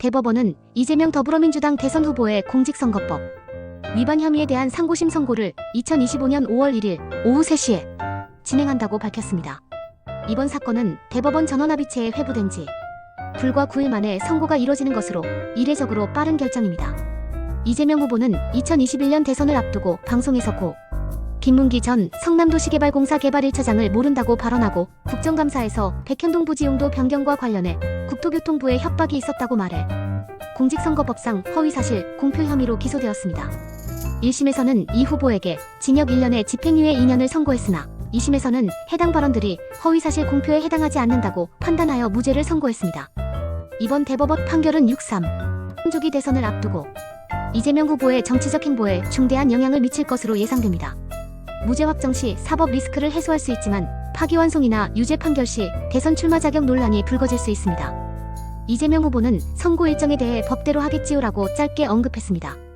대법원은 이재명 더불어민주당 대선 후보의 공직선거법 위반 혐의에 대한 상고심 선고를 2025년 5월 1일 오후 3시에 진행한다고 밝혔습니다. 이번 사건은 대법원 전원합의체에 회부된 지 불과 9일 만에 선고가 이뤄지는 것으로 이례적으로 빠른 결정입니다. 이재명 후보는 2021년 대선을 앞두고 방송에서 고 김문기 전 성남도시개발공사 개발 1차장을 모른다고 발언하고 국정감사에서 백현동 부지 용도 변경과 관련해 국토교통부에 협박이 있었다고 말해 공직선거법상 허위사실 공표 혐의로 기소되었습니다. 1심에서는 이 후보에게 징역 1년에 집행유예 2년을 선고했으나 2심에서는 해당 발언들이 허위사실 공표에 해당하지 않는다고 판단하여 무죄를 선고했습니다. 이번 대법원 판결은 6.3 조기 대선을 앞두고 이재명 후보의 정치적 행보에 중대한 영향을 미칠 것으로 예상됩니다. 무죄 확정 시 사법 리스크를 해소할 수 있지만 파기환송이나 유죄 판결 시 대선 출마 자격 논란이 불거질 수 있습니다. 이재명 후보는 선고 일정에 대해 법대로 하겠지요라고 짧게 언급했습니다.